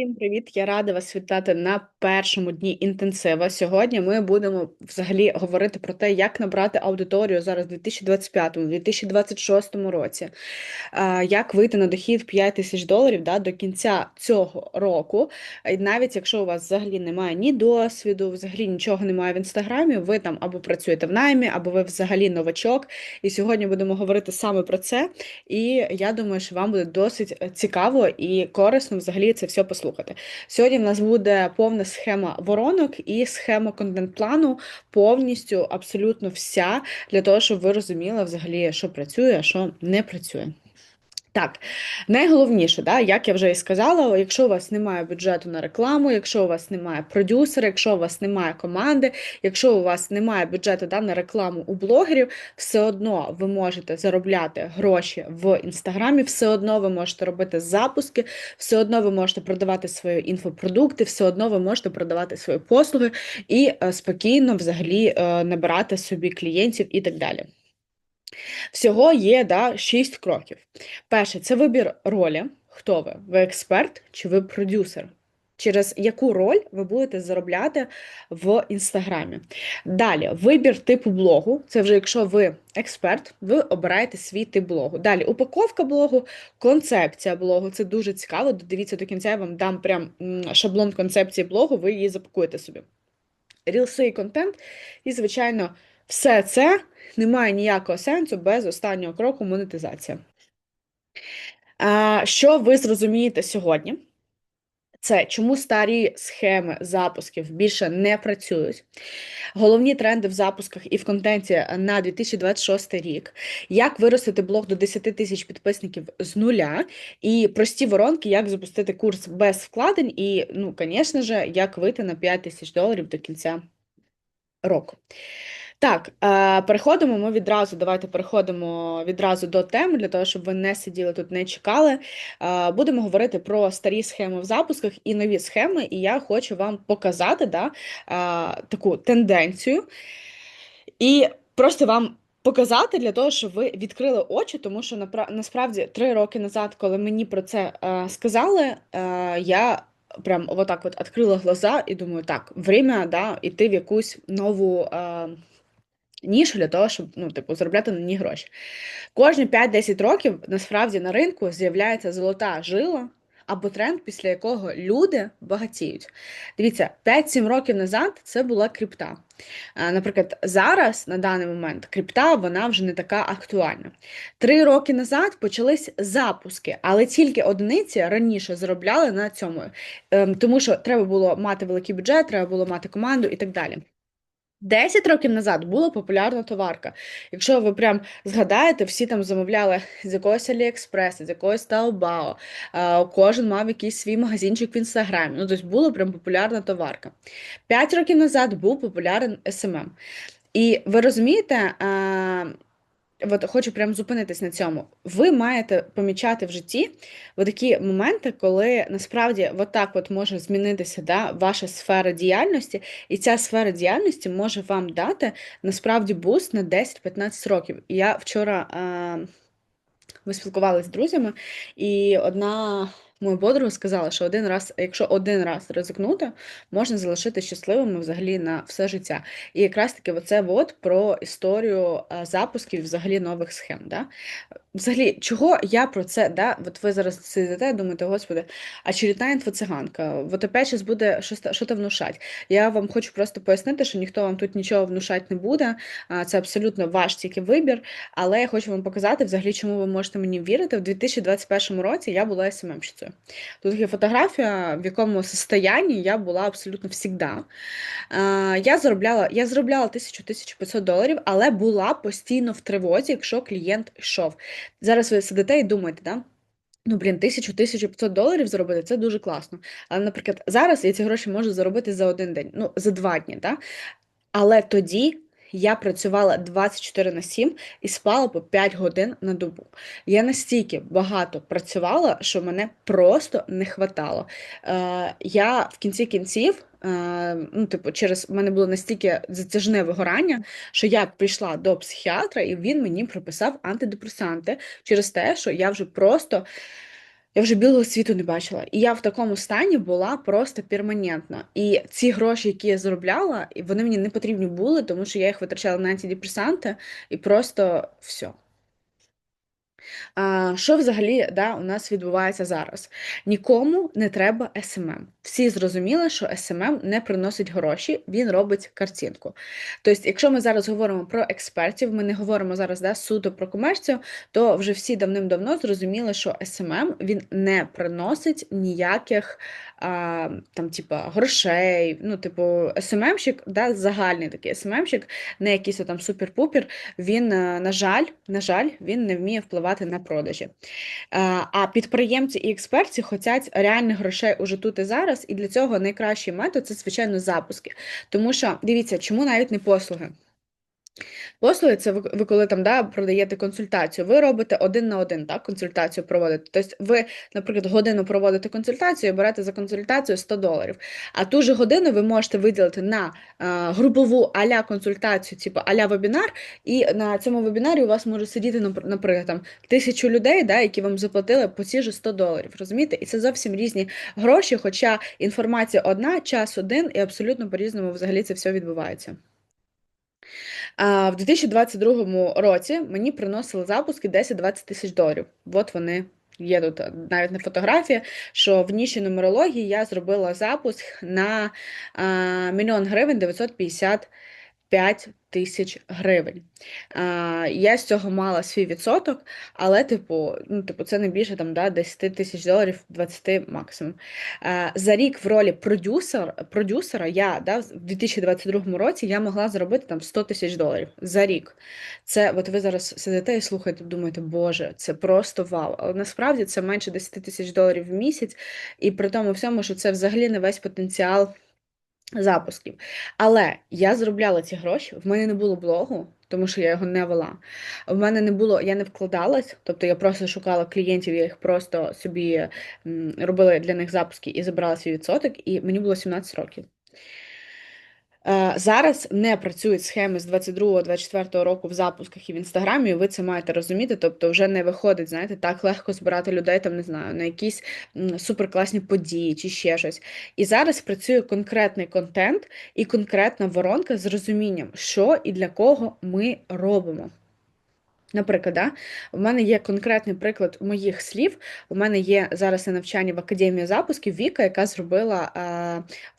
Всім привіт! Я рада вас вітати на першому дні інтенсива. Сьогодні ми будемо взагалі говорити про те, як набрати аудиторію зараз у 2025-2026 році, як вийти на дохід 5 тисяч доларів да, до кінця цього року. І навіть якщо у вас взагалі немає ні досвіду, взагалі нічого немає в інстаграмі, ви там або працюєте в наймі, або ви взагалі новачок. І сьогодні будемо говорити саме про це. І я думаю, що вам буде досить е, цікаво і корисно взагалі це все послухати послухати. Сьогодні в нас буде повна схема воронок і схема контент-плану, повністю абсолютно вся, для того, щоб ви розуміли взагалі, що працює, а що не працює. Так, найголовніше, да, як я вже і сказала, якщо у вас немає бюджету на рекламу, якщо у вас немає продюсера, якщо у вас немає команди, якщо у вас немає бюджету да, на рекламу у блогерів, все одно ви можете заробляти гроші в інстаграмі, все одно ви можете робити запуски, все одно ви можете продавати свої інфопродукти, все одно ви можете продавати свої послуги і е, спокійно взагалі е, набирати собі клієнтів і так далі. Всього є да, 6 кроків. Перше, це вибір ролі. Хто ви? Ви експерт чи ви продюсер? Через яку роль ви будете заробляти в інстаграмі. Далі, вибір типу блогу. Це вже якщо ви експерт, ви обираєте свій тип блогу. Далі, упаковка блогу, концепція блогу. Це дуже цікаво. Додивіться до кінця, я вам дам прям шаблон концепції блогу, ви її запакуєте собі. Рілси і контент. І, звичайно, все це немає ніякого сенсу без останнього кроку монетизація. Що ви зрозумієте сьогодні? Це чому старі схеми запусків більше не працюють. Головні тренди в запусках і в контенті на 2026 рік, як виростити блог до 10 тисяч підписників з нуля, і прості воронки, як запустити курс без вкладень, і, ну, звісно ж, як вийти на 5 тисяч доларів до кінця року. Так, е, переходимо ми відразу. Давайте переходимо відразу до теми, для того, щоб ви не сиділи тут, не чекали. Е, будемо говорити про старі схеми в запусках і нові схеми, і я хочу вам показати да, е, таку тенденцію. І просто вам показати для того, щоб ви відкрили очі, тому що насправді три роки назад, коли мені про це сказали, я. Прям отак от відкрила глаза і думаю, так, время да, йти в якусь нову нішу для того, щоб ну, типу, заробляти на ній гроші. Кожні 5-10 років насправді на ринку з'являється золота жила або тренд, після якого люди багатіють. Дивіться, 5-7 років назад це була крипта. Наприклад, зараз, на даний момент, крипта вона вже не така актуальна. Три роки назад почались запуски, але тільки одиниці раніше заробляли на цьому, ем, тому що треба було мати великий бюджет, треба було мати команду і так далі. 10 років назад була популярна товарка. Якщо ви прям згадаєте, всі там замовляли з якогось Аліекспрес, з якогось Таобао, кожен мав якийсь свій магазинчик в інстаграмі. Ну, тобто була прям популярна товарка. 5 років назад був популярен СММ. І ви розумієте, от хочу прям зупинитись на цьому. Ви маєте помічати в житті такі моменти, коли насправді от так от може змінитися да, ваша сфера діяльності, і ця сфера діяльності може вам дати насправді буст на 10-15 років. Я вчора е, ми спілкувалися з друзями, і одна. Моя подруга сказала, що один раз, якщо один раз ризикнути, можна залишити щасливими взагалі на все життя. І якраз таки оце от про історію запусків взагалі нових схем. Да? Взагалі, чого я про це, да? От ви зараз сидите, думаєте, господи, а очередна інфоциганка, от опять щось буде що то внушать. Я вам хочу просто пояснити, що ніхто вам тут нічого внушати не буде. Це абсолютно ваш тільки вибір. Але я хочу вам показати, взагалі, чому ви можете мені вірити. В 2021 році я була СММщицею. Тут є фотографія, в якому состоянні я була абсолютно завжди. Я заробляла я заробляла 1000-1500 доларів, але була постійно в тривозі, якщо клієнт йшов. Зараз ви сидите і думаєте, да? Ну, блін, 1000-1500 доларів заробити це дуже класно. Але, наприклад, зараз я ці гроші можу заробити за один день, ну, за два дні, да? Але тоді я працювала 24 на 7 і спала по 5 годин на добу. Я настільки багато працювала, що мене просто не хватало. Е, Я в кінці кінців. Е, ну, типу, через мене було настільки затяжне вигорання, що я прийшла до психіатра, і він мені прописав антидепресанти через те, що я вже просто Я вже білого світу не бачила. І я в такому стані була просто перманентно. І ці гроші, які я заробляла, вони мені не потрібні були, тому що я їх витрачала на антидепресанти і просто все. А, Що взагалі да, у нас відбувається зараз? Нікому не треба СММ. Всі зрозуміли, що СММ не приносить гроші, він робить картинку. Тобто, якщо ми зараз говоримо про експертів, ми не говоримо зараз да, суто про комерцію, то вже всі давним-давно зрозуміли, що СММ він не приносить ніяких а, там, типа, грошей. Ну, типу, СММщик, да, загальний такий СММщик, не якийсь там супер-пупер, він, на жаль, на жаль, він не вміє впливати на продажі. А підприємці і експерти хочуть реальних грошей уже тут і зараз, і для цього найкращий метод це, звичайно, запуски. Тому що, дивіться, чому навіть не послуги. Послуги це ви, ви коли там да, продаєте консультацію, ви робите один на один так, консультацію проводите. Тобто ви, наприклад, годину проводите консультацію і берете за консультацію 100 доларів. А ту ж годину ви можете виділити на а, групову аля консультацію, типу аля вебінар, і на цьому вебінарі у вас може сидіти, наприклад, там, тисячу людей, да, які вам заплатили по ці ж 100 доларів. розумієте? І це зовсім різні гроші, хоча інформація одна, час один, і абсолютно по-різному взагалі це все відбувається. В 2022 році мені приносили запуски 10-20 тисяч доларів. От вони є тут навіть на фотографії, що в ніші нумерології я зробила запуск на мільйон гривень 955 тисяч гривень. Я з цього мала свій відсоток, але, типу, ну, типу, це не більше там, да, 10 тисяч доларів, 20 максимум. За рік в ролі продюсер, продюсера я да, в 2022 році я могла заробити там 100 тисяч доларів за рік. Це от ви зараз сидите і слухаєте, думаєте, Боже, це просто вау. Але насправді це менше 10 тисяч доларів в місяць, і при тому всьому, що це взагалі не весь потенціал запусків. Але я заробляла ці гроші, в мене не було блогу, тому що я його не вела. В мене не було, я не вкладалась, тобто я просто шукала клієнтів, я їх просто собі робила для них запуски і забрала свій відсоток, і мені було 17 років. Е, зараз не працюють схеми з 22-24 року в запусках і в інстаграмі, ви це маєте розуміти. Тобто, вже не виходить, знаєте, так легко збирати людей там, не знаю, на якісь суперкласні події чи ще щось. І зараз працює конкретний контент і конкретна воронка з розумінням, що і для кого ми робимо. Наприклад, да, у мене є конкретний приклад моїх слів. У мене є зараз на навчанні в академії запусків Віка, яка зробила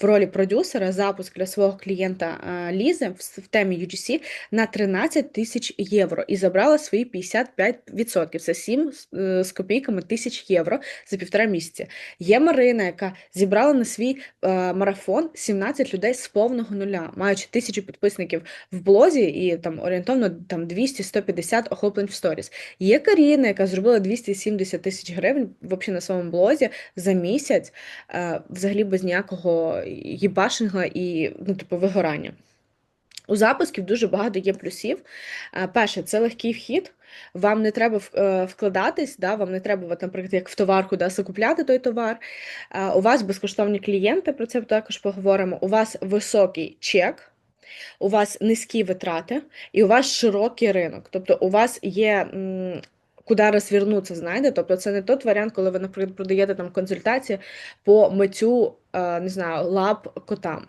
в ролі продюсера запуск для свого клієнта Лізи в, темі UGC на 13 тисяч євро і забрала свої 55%. Це 7 з, з копійками тисяч євро за півтора місяця. Є Марина, яка зібрала на свій а, марафон 17 людей з повного нуля, маючи тисячу підписників в блозі і там орієнтовно там 200-150 охоплень в сторіс. Є Каріна, яка зробила 270 тисяч гривень взагалі на своєму блозі за місяць, е, взагалі без ніякого їбашинга і ну, типу, вигорання. У запусків дуже багато є плюсів. Е, перше, це легкий вхід. Вам не треба е, вкладатись, да, вам не треба, наприклад, як в товарку да, закупляти той товар. У вас безкоштовні клієнти, про це також поговоримо. У вас високий чек у вас низькі витрати і у вас широкий ринок. Тобто у вас є. Куди розвернутися, знаєте? Тобто це не той варіант, коли ви, наприклад, продаєте там консультації по миттю, е, не знаю, лап котам.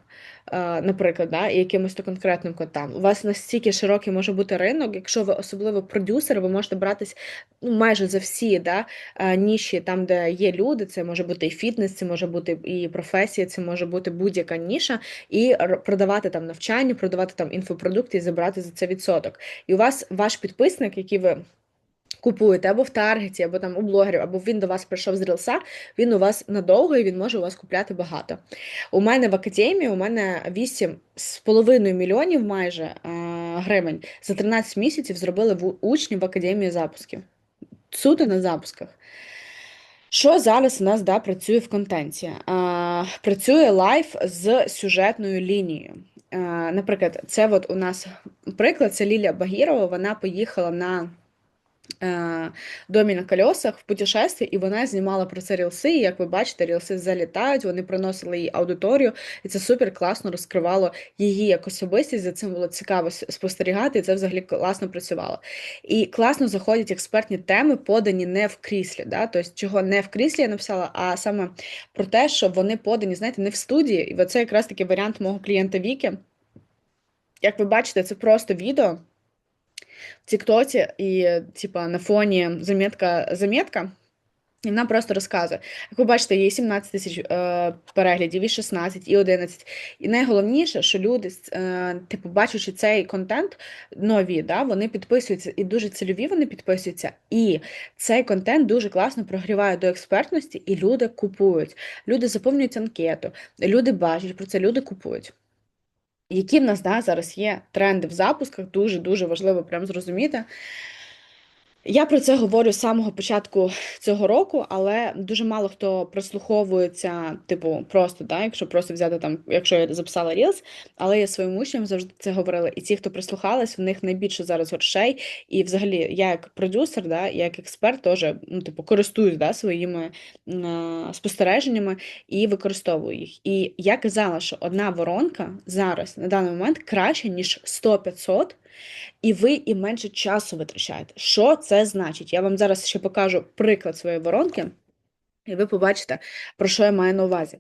Е, наприклад, да, і якимось то конкретним котам. У вас настільки широкий може бути ринок, якщо ви особливо продюсер, ви можете братись ну, майже за всі да, е, ніші, там, де є люди, це може бути і фітнес, це може бути і професія, це може бути будь-яка ніша, і продавати там навчання, продавати там інфопродукти і забрати за це відсоток. І у вас ваш підписник, який ви купуєте або в таргеті, або там у блогерів, або він до вас прийшов з рілса, він у вас надовго і він може у вас купляти багато. У мене в академії у мене 8,5 мільйонів майже е, гривень за 13 місяців зробили в учні в академії запусків. Суто на запусках. Що зараз у нас да, працює в контенті? А, Працює лайф з сюжетною лінією. А, Наприклад, це от у нас приклад, це Лілія Багірова, вона поїхала на е, домі на колесах в путешестві, і вона знімала про це рілси. І як ви бачите, рілси залітають, вони приносили їй аудиторію, і це супер класно розкривало її як особистість. За цим було цікаво спостерігати, і це взагалі класно працювало. І класно заходять експертні теми, подані не в кріслі. Да? Тобто, чого не в кріслі я написала, а саме про те, що вони подані, знаєте, не в студії. І це якраз такий варіант мого клієнта Віки. Як ви бачите, це просто відео в Тіктоці, і, типа, на фоні замітка замітка. І вона просто розказує. Як ви бачите, є 17 тисяч е, переглядів, і 16, і 11. І найголовніше, що люди, е, типу, бачачи цей контент нові, да, вони підписуються і дуже цільові вони підписуються. І цей контент дуже класно прогріває до експертності, і люди купують. Люди заповнюють анкету, люди бачать про це, люди купують. Які в нас да, зараз є тренди в запусках, дуже-дуже важливо прям зрозуміти. Я про це говорю з самого початку цього року, але дуже мало хто прислуховується, типу, просто, да, якщо просто взяти там, якщо я записала Reels, але я своїм учням завжди це говорила. І ті, хто прислухались, в них найбільше зараз грошей. І взагалі, я як продюсер, да, я як експерт, теж ну, типу, користуюсь да, своїми а, спостереженнями і використовую їх. І я казала, що одна воронка зараз на даний момент краще, ніж 100-500 і ви і менше часу витрачаєте. Що це значить? Я вам зараз ще покажу приклад своєї воронки. І ви побачите, про що я маю на увазі.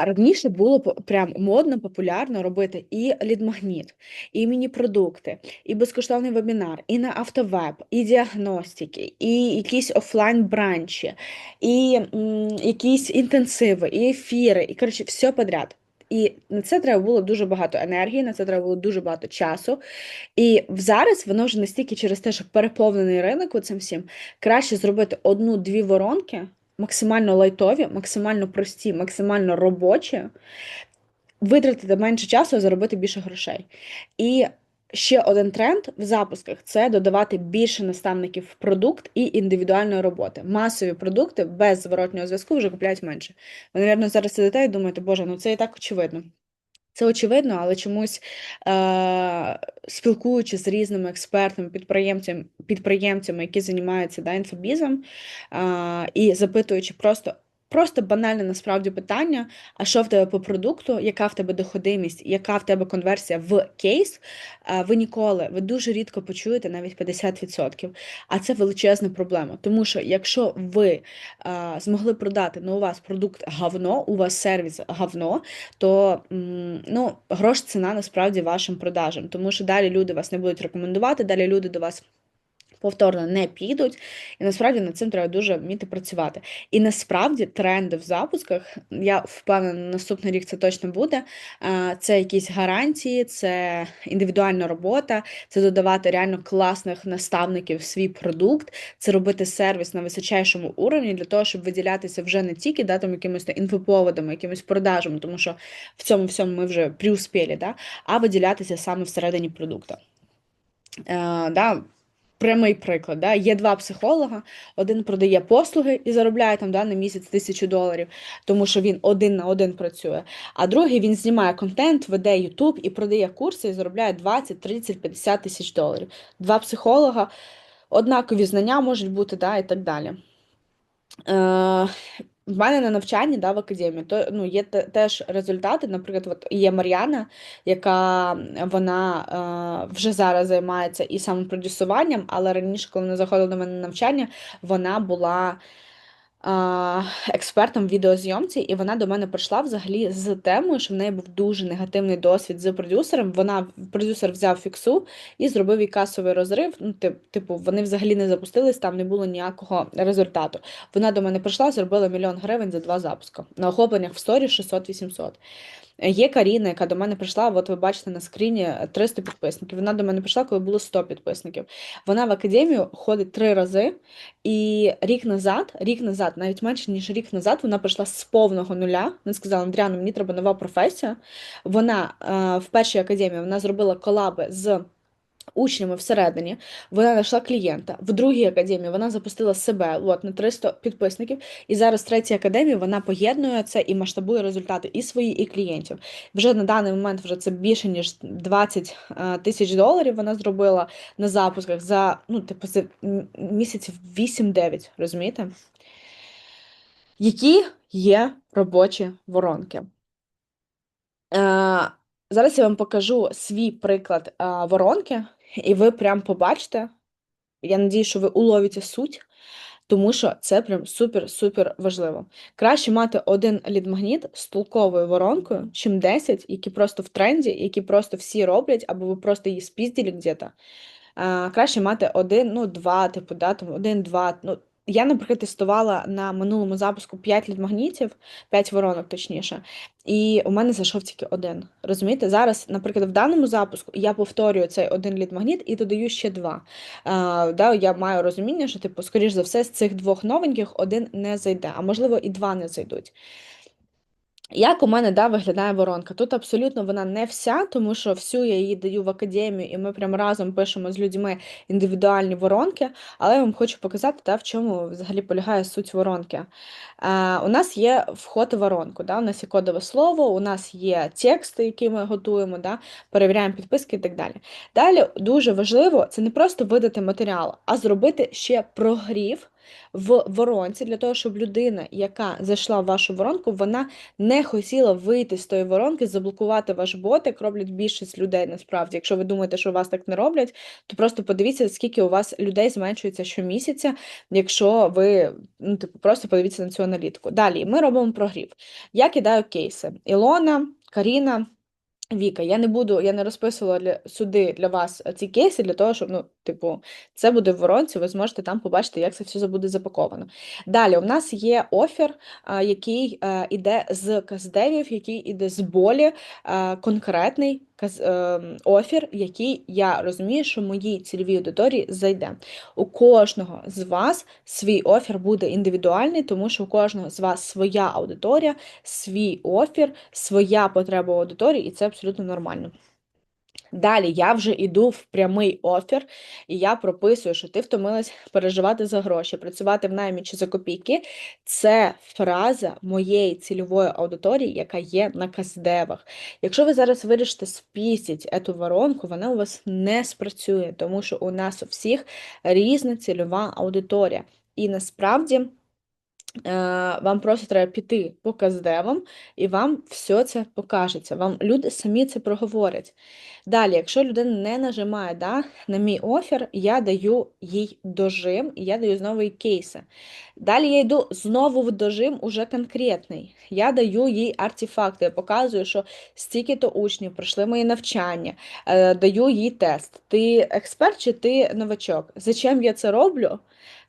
Раніше було прям модно, популярно робити і лідмагніт, і міні-продукти, і безкоштовний вебінар, і на автовеб, і діагностики, і якісь офлайн-бранчі, і м, якісь інтенсиви, і ефіри, і коротше, все подряд. І на це треба було дуже багато енергії, на це треба було дуже багато часу. І зараз воно вже настільки через те, що переповнений ринок цим всім, краще зробити одну-дві воронки, максимально лайтові, максимально прості, максимально робочі, витратити менше часу, а заробити більше грошей. І Ще один тренд в запусках це додавати більше наставників в продукт і індивідуальної роботи. Масові продукти без зворотнього зв'язку вже купляють менше. Ви, мабуть, зараз сидите і думаєте, боже, ну це і так очевидно. Це очевидно, але чомусь е- спілкуючись з різними експертами, підприємцями, підприємцями, які займаються да, інфобізом, е- і запитуючи просто, Просто банальне насправді питання: а що в тебе по продукту, яка в тебе доходимість, яка в тебе конверсія в кейс? Ви ніколи, ви дуже рідко почуєте навіть 50%. А це величезна проблема. Тому що якщо ви змогли продати, ну у вас продукт говно, у вас сервіс говно, то ну, грош ціна насправді вашим продажам. Тому що далі люди вас не будуть рекомендувати, далі люди до вас повторно не підуть, і насправді над цим треба дуже вміти працювати. І насправді тренди в запусках, я впевнена, наступний рік це точно буде. Це якісь гарантії, це індивідуальна робота, це додавати реально класних наставників в свій продукт, це робити сервіс на височайшому уровні для того, щоб виділятися вже не тільки да, там, якимись інфоповодами, якимись продажами, тому що в цьому всьому ми вже приуспіли, да, а виділятися саме всередині продукту. Uh, да, Прямий приклад, да? є два психолога, один продає послуги і заробляє там да, на місяць тисячу доларів, тому що він один на один працює. А другий він знімає контент, веде YouTube і продає курси і заробляє 20, 30, 50 тисяч доларів. Два психолога, однакові знання можуть бути, да, і так далі. Е, в мене на навчанні да, в академії то ну, є теж результати. Наприклад, от є Мар'яна, яка вона е, вже зараз займається і самопродюсуванням, але раніше, коли вона заходила до мене на навчання, вона була експертом відеозйомці, і вона до мене прийшла взагалі з темою, що в неї був дуже негативний досвід з продюсером. Вона продюсер взяв фіксу і зробив їй касовий розрив. Ну, типу, вони взагалі не запустились, там не було ніякого результату. Вона до мене прийшла, зробила мільйон гривень за два запуски. На охопленнях в сторі 600-800. Є Каріна, яка до мене прийшла, от ви бачите на скріні 300 підписників. Вона до мене прийшла, коли було 100 підписників. Вона в академію ходить три рази, і рік назад, рік назад, навіть менше ніж рік назад, вона прийшла з повного нуля. Вона сказала, Андріана, мені треба нова професія. Вона е, в першій академії вона зробила колаби з учнями всередині, вона знайшла клієнта. В другій академії вона запустила себе от, на 300 підписників. І зараз в третій академії вона поєднує це і масштабує результати і свої, і клієнтів. Вже на даний момент вже це більше ніж 20 е, тисяч доларів. Вона зробила на запусках за ну, типу, за місяців 8-9, розумієте? Які є робочі воронки? Зараз я вам покажу свій приклад е, воронки, і ви прям побачите. Я надію, що ви уловите суть, тому що це прям супер-супер важливо. Краще мати один лідмагніт з толковою воронкою, чим 10, які просто в тренді, які просто всі роблять, або ви просто її спіздили где-то. Краще мати один, ну, два, типу, да, там, один, два. ну, я, наприклад, тестувала на минулому запуску 5 лідмагнітів, 5 воронок, точніше, і у мене зайшов тільки один. Розумієте? Зараз, наприклад, в даному запуску я повторюю цей один лідмагніт і додаю ще два. А, да, Я маю розуміння, що, типу, скоріш за все, з цих двох новеньких один не зайде, а можливо, і два не зайдуть. Як у мене да, виглядає воронка? Тут абсолютно вона не вся, тому що всю я її даю в академію, і ми прямо разом пишемо з людьми індивідуальні воронки, але я вам хочу показати, да, в чому взагалі полягає суть воронки. Е, У нас є вход в воронку, да, у нас є кодове слово, у нас є тексти, які ми готуємо, да, перевіряємо підписки і так далі. Далі дуже важливо це не просто видати матеріал, а зробити ще прогрів в воронці для того, щоб людина, яка зайшла в вашу воронку, вона не хотіла вийти з тої воронки, заблокувати ваш бот, як роблять більшість людей насправді. Якщо ви думаєте, що вас так не роблять, то просто подивіться, скільки у вас людей зменшується щомісяця, якщо ви ну, типу, просто подивіться на цю аналітику. Далі ми робимо прогрів. Я кидаю кейси. Ілона, Каріна. Віка, я не буду, я не розписувала для сюди для вас ці кейси, для того, щоб, ну, типу, це буде в воронці, ви зможете там побачити, як це все буде запаковано. Далі, у нас є офер, який е, з каздевів, який йде з болі, конкретний ем, офер, який я розумію, що моїй цільовій аудиторії зайде. У кожного з вас свій офер буде індивідуальний, тому що у кожного з вас своя аудиторія, свій офір, своя потреба аудиторії, і це абсолютно нормально. Далі я вже йду в прямий офер, і я прописую, що ти втомилась переживати за гроші, працювати в наймі чи за копійки. Це фраза моєї цільової аудиторії, яка є на каздевах. Якщо ви зараз вирішите спістити цю воронку, вона у вас не спрацює, тому що у нас у всіх різна цільова аудиторія. І насправді. Е, вам просто треба піти по каздевам, і вам все це покажеться. Вам люди самі це проговорять. Далі, якщо людина не нажимає да, на мій офер, я даю їй дожим, і я даю знову їй кейси. Далі я йду знову в дожим уже конкретний. Я даю їй артефакти, я показую, що стільки-то учнів пройшли мої навчання, е, даю їй тест. Ти експерт чи ти новачок? Зачем я це роблю?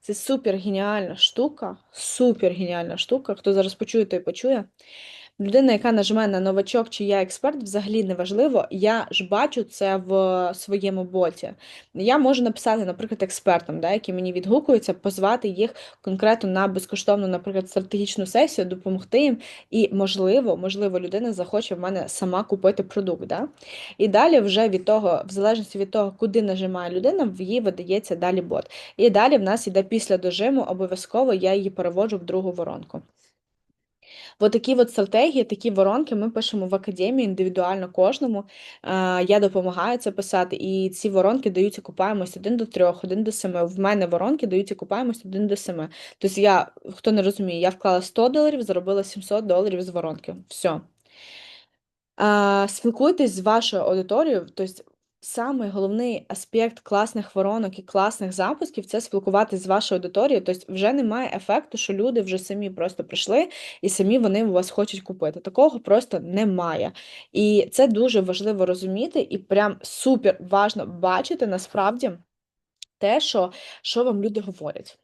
Це супер геніальна штука, супер геніальна штука. Хто зараз почує, той почує. Людина, яка нажме на новачок, чи я експерт, взагалі не важливо. Я ж бачу це в своєму боті. Я можу написати, наприклад, експертам, да, які мені відгукуються, позвати їх конкретно на безкоштовну, наприклад, стратегічну сесію, допомогти їм. І, можливо, можливо, людина захоче в мене сама купити продукт. Да? І далі, вже від того, в залежності від того, куди нажимає людина, в її видається далі бот. І далі в нас йде після дожиму, обов'язково я її переводжу в другу воронку. От такі от стратегії, такі воронки ми пишемо в академії індивідуально кожному. Я допомагаю це писати, і ці воронки даються купаємось один до трьох, один до семи. В мене воронки даються купаємось один до семи. Тобто я, хто не розуміє, я вклала 100 доларів, заробила 700 доларів з воронки. Все. Спілкуйтесь з вашою аудиторією, тобто Самий головний аспект класних воронок і класних запусків це спілкуватися з вашою аудиторією. Тобто вже немає ефекту, що люди вже самі просто прийшли і самі вони у вас хочуть купити. Такого просто немає. І це дуже важливо розуміти, і прям супер важно бачити насправді те, що що вам люди говорять.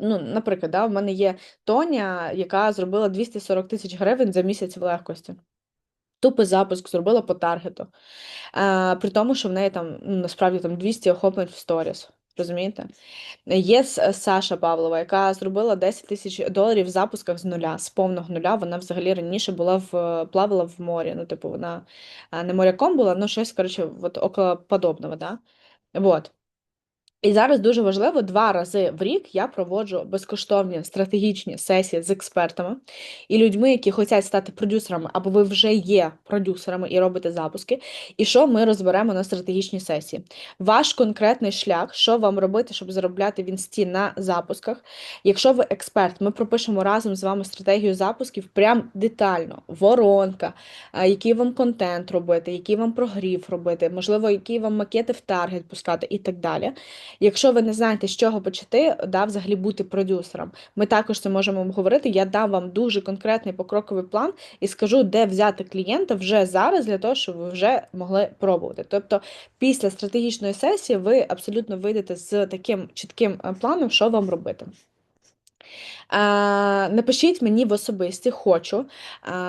Ну, Наприклад, да, в мене є Тоня, яка зробила 240 тисяч гривень за місяць в легкості. Тупий запуск зробила по таргету. Е, При тому, що в неї там ну, насправді там 200 охоплень в сторіс. Розумієте? Є Саша Павлова, яка зробила 10 тисяч доларів в запусках з нуля, з повного нуля. Вона взагалі раніше була в плавала в морі. Ну, типу, вона не моряком була, ну щось, коротше, от около подобного, да? Вот. І зараз дуже важливо, два рази в рік я проводжу безкоштовні стратегічні сесії з експертами і людьми, які хочуть стати продюсерами, або ви вже є продюсерами і робите запуски. І що ми розберемо на стратегічній сесії? Ваш конкретний шлях, що вам робити, щоб заробляти в інсті на запусках. Якщо ви експерт, ми пропишемо разом з вами стратегію запусків прям детально, воронка, який вам контент робити, який вам прогрів робити, можливо, які вам макети в таргет пускати і так далі. Якщо ви не знаєте, з чого почати, да, взагалі бути продюсером, ми також це можемо обговорити. Я дам вам дуже конкретний покроковий план і скажу, де взяти клієнта вже зараз, для того, щоб ви вже могли пробувати. Тобто, після стратегічної сесії ви абсолютно вийдете з таким чітким е, планом, що вам робити. А, Напишіть мені в особисті хочу.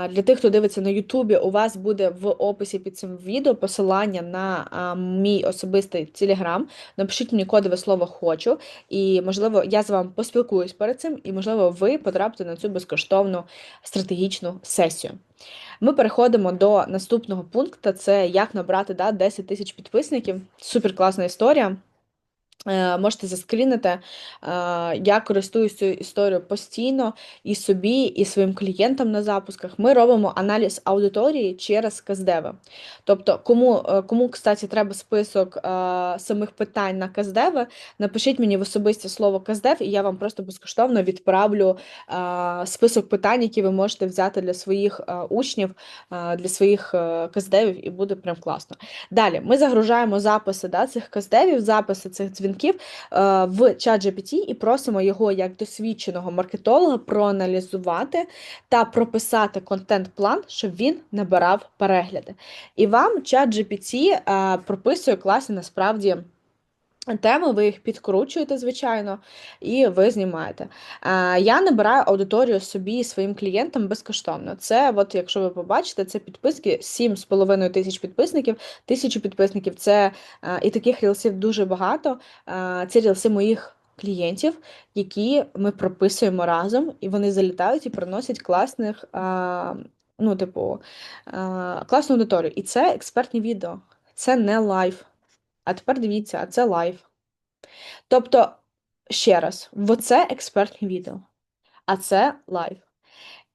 Для тих, хто дивиться на Ютубі, у вас буде в описі під цим відео посилання на мій особистий телеграм. Напишіть мені кодове слово хочу, і, можливо, я з вами поспілкуюсь перед цим, і, можливо, ви потрапите на цю безкоштовну стратегічну сесію. Ми переходимо до наступного пункту: це як набрати да, 10 тисяч підписників. Супер класна історія. Е, можете заскрінити. Е, я користуюсь цією історією постійно і собі, і своїм клієнтам на запусках. Ми робимо аналіз аудиторії через Каздеви. Тобто, кому, е, кому кстати, треба список самих питань на Каздеви, напишіть мені в особисті слово Каздев, і я вам просто безкоштовно відправлю список питань, які ви можете взяти для своїх учнів, для своїх Каздевів, і буде прям класно. Далі ми загружаємо записи да, цих Каздевів, записи цих дзвінків дзвінків е, в чат GPT і просимо його як досвідченого маркетолога проаналізувати та прописати контент-план, щоб він набирав перегляди. І вам чат GPT е, прописує класні насправді. Теми, ви їх підкручуєте, звичайно, і ви знімаєте. Я набираю аудиторію собі і своїм клієнтам безкоштовно. Це, от, якщо ви побачите, це підписки 7,5 тисяч підписників, тисячу підписників. Це і таких рілсів дуже багато. Це рілси моїх клієнтів, які ми прописуємо разом, і вони залітають і приносять класних, ну, типу, класну аудиторію. І це експертні відео, це не лайв. А тепер дивіться, а це лайв. Тобто, ще раз, це експертне відео, а це лайв.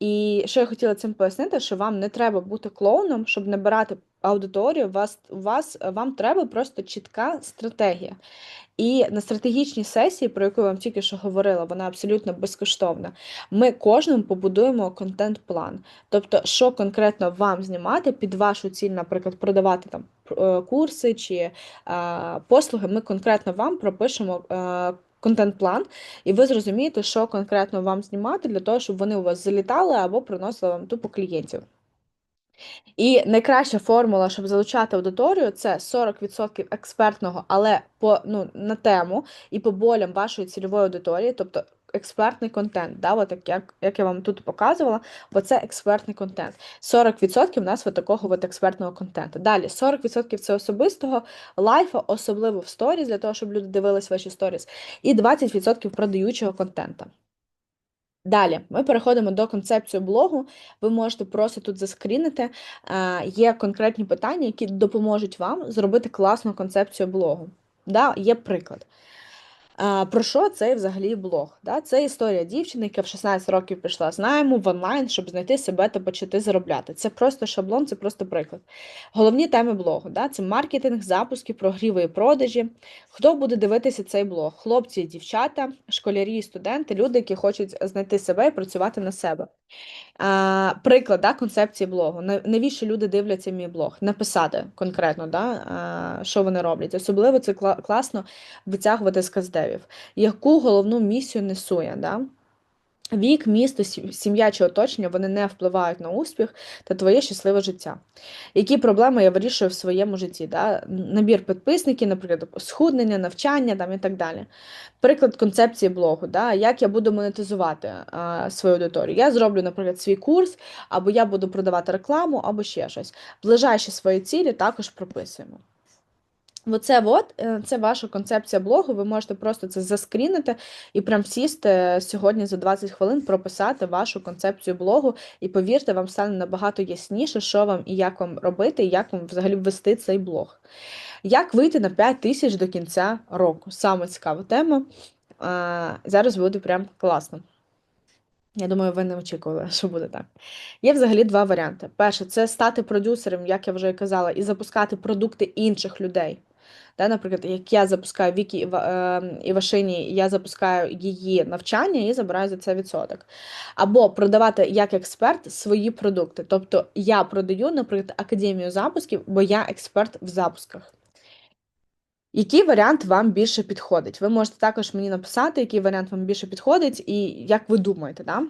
І що я хотіла цим пояснити, що вам не треба бути клоуном, щоб набирати аудиторію, вас, вас, вам треба просто чітка стратегія. І на стратегічній сесії, про яку я вам тільки що говорила, вона абсолютно безкоштовна. Ми кожному побудуємо контент-план. Тобто, що конкретно вам знімати під вашу ціль, наприклад, продавати там е, курси чи е, послуги, ми конкретно вам пропишемо. Е, контент-план, і ви зрозумієте, що конкретно вам знімати для того, щоб вони у вас залітали або приносили вам тупо клієнтів. І найкраща формула, щоб залучати аудиторію, це 40% експертного, але по ну, на тему і по болям вашої цільової аудиторії, тобто експертний контент. Да, от як, як я вам тут показувала, бо це експертний контент. 40% у нас от такого от експертного контенту. Далі 40% це особистого лайфа, особливо в сторіс, для того, щоб люди дивились ваші сторіс, і 20% продаючого контенту. Далі ми переходимо до концепції блогу. Ви можете просто тут заскрінити. Є конкретні питання, які допоможуть вам зробити класну концепцію блогу. Да, Є приклад. Про що цей взагалі блог? Це історія дівчини, яка в 16 років пішла з найму в онлайн, щоб знайти себе та почати заробляти. Це просто шаблон, це просто приклад. Головні теми блогу це маркетинг, запуски, прогріви і продажі. Хто буде дивитися цей блог? Хлопці дівчата, школярі студенти, люди, які хочуть знайти себе і працювати на себе. Приклад да, концепції блогу. Навіщо люди дивляться мій блог? Написати конкретно, да, що вони роблять. Особливо це класно витягувати з каздевів. Яку головну місію несу я? Да? Вік, місто, сім'я чи оточення вони не впливають на успіх та твоє щасливе життя. Які проблеми я вирішую в своєму житті? Да? Набір підписників, наприклад, схуднення, навчання там, і так далі. Приклад концепції блогу, да? як я буду монетизувати а, свою аудиторію. Я зроблю, наприклад, свій курс, або я буду продавати рекламу, або ще щось. Ближайші свої цілі також прописуємо. Оце от, е, це ваша концепція блогу. Ви можете просто це заскрінити і прям сісти сьогодні за 20 хвилин прописати вашу концепцію блогу. І повірте, вам стане набагато ясніше, що вам і як вам робити, і як вам взагалі ввести цей блог. Як вийти на 5 тисяч до кінця року? Саме цікава тема. Зараз буде прям класно. Я думаю, ви не очікували, що буде так. Є взагалі два варіанти. Перше, це стати продюсером, як я вже казала, і запускати продукти інших людей. Да, Наприклад, як я запускаю Вікі ем, Івашині, я запускаю її навчання і забираю за це відсоток. Або продавати як експерт свої продукти. Тобто я продаю, наприклад, академію запусків, бо я експерт в запусках. Який варіант вам більше підходить? Ви можете також мені написати, який варіант вам більше підходить, і як ви думаєте, да?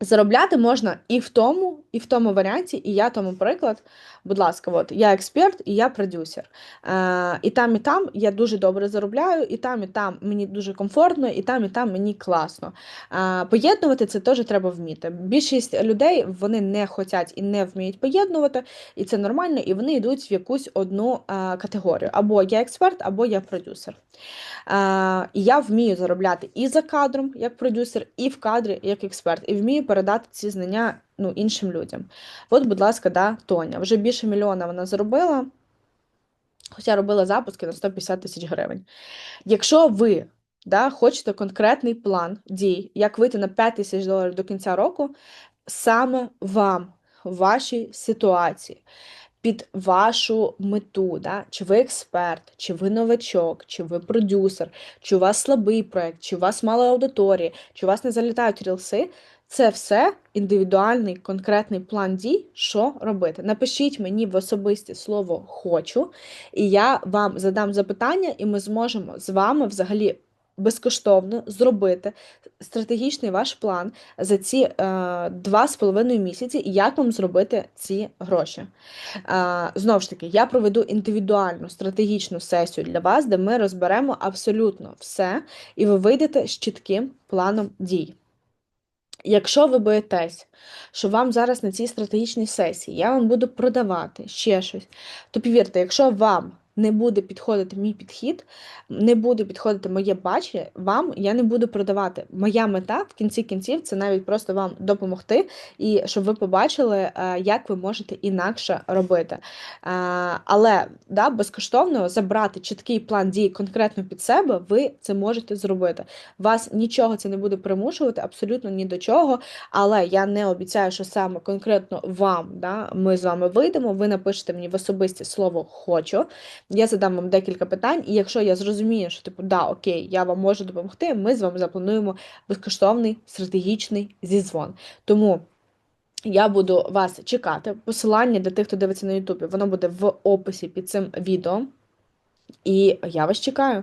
Заробляти можна і в тому, і в тому варіанті, і я тому приклад. Будь ласка, от я експерт і я продюсер. Е, І там, і там я дуже добре заробляю, і там, і там мені дуже комфортно, і там, і там мені класно. Е, Поєднувати це теж треба вміти. Більшість людей вони не хочуть і не вміють поєднувати, і це нормально, і вони йдуть в якусь одну е, категорію. Або я експерт, або я продюсер. Е, І я вмію заробляти і за кадром, як продюсер, і в кадрі як експерт, і вмію передати ці знання ну, іншим людям. От, будь ласка, да, Тоня. Вже більше мільйона вона заробила, хоча робила запуски на 150 тисяч гривень. Якщо ви да, хочете конкретний план дій, як вийти на 5 тисяч доларів до кінця року, саме вам, в вашій ситуації під вашу мету, да? чи ви експерт, чи ви новачок, чи ви продюсер, чи у вас слабий проект, чи у вас мало аудиторії, чи у вас не залітають рілси. Це все індивідуальний конкретний план дій, що робити. Напишіть мені в особисті слово хочу, і я вам задам запитання, і ми зможемо з вами взагалі безкоштовно зробити стратегічний ваш план за ці е, два з половиною місяці, як вам зробити ці гроші. Е, знову ж таки, я проведу індивідуальну стратегічну сесію для вас, де ми розберемо абсолютно все, і ви вийдете з чітким планом дій. Якщо ви боїтесь, що вам зараз на цій стратегічній сесії я вам буду продавати ще щось, то повірте, якщо вам не буде підходити мій підхід, не буде підходити моє бачення, вам я не буду продавати. Моя мета в кінці кінців це навіть просто вам допомогти, і щоб ви побачили, е, як ви можете інакше робити. Е, але да, безкоштовно забрати чіткий план дій конкретно під себе, ви це можете зробити. Вас нічого це не буде примушувати, абсолютно ні до чого. Але я не обіцяю, що саме конкретно вам да, ми з вами вийдемо. Ви напишете мені в особисті слово хочу. Я задам вам декілька питань, і якщо я зрозумію, що типу, да, окей, я вам можу допомогти, ми з вами заплануємо безкоштовний стратегічний зізвон. Тому я буду вас чекати. Посилання для тих, хто дивиться на Ютубі, воно буде в описі під цим відео. І я вас чекаю.